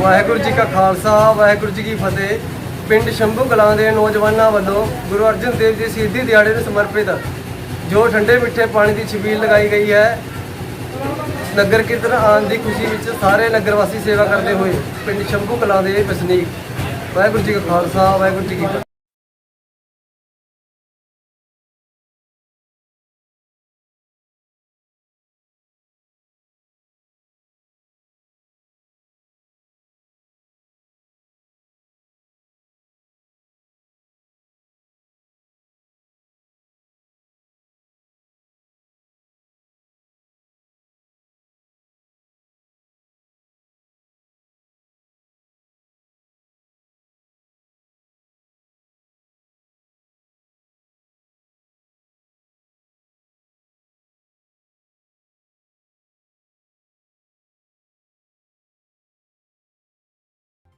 ਵਾਹਿਗੁਰੂ ਜੀ ਕਾ ਖਾਲਸਾ, ਵਾਹਿਗੁਰੂ ਜੀ ਕੀ ਫਤਿਹ। ਪਿੰਡ ਸ਼ੰਭੂ ਕਲਾਂ ਦੇ ਨੌਜਵਾਨਾਂ ਵੱਲੋਂ ਗੁਰੂ ਅਰਜਨ ਦੇਵ ਜੀ ਸ਼ਹੀਦੀ ਦਿਹਾੜੇ ਨੂੰ ਸਮਰਪਿਤ ਜੋ ਠੰਡੇ ਮਿੱਠੇ ਪਾਣੀ ਦੀ ਛਬੀਲ ਲਗਾਈ ਗਈ ਹੈ, ਨਗਰ ਕੀਰਤਨ ਆਉਣ ਦੀ ਖੁਸ਼ੀ ਵਿੱਚ ਸਾਰੇ ਨਗਰ ਵਾਸੀ ਸੇਵਾ ਕਰਦੇ ਹੋਏ ਪਿੰਡ ਸ਼ੰਭੂ ਕਲਾਂ ਦੇ ਵਸਨੀਕ। ਵਾਹਿਗੁਰੂ ਜੀ ਕਾ ਖਾਲਸਾ, ਵਾਹਿਗੁਰੂ ਜੀ ਕੀ ਫਤਿਹ।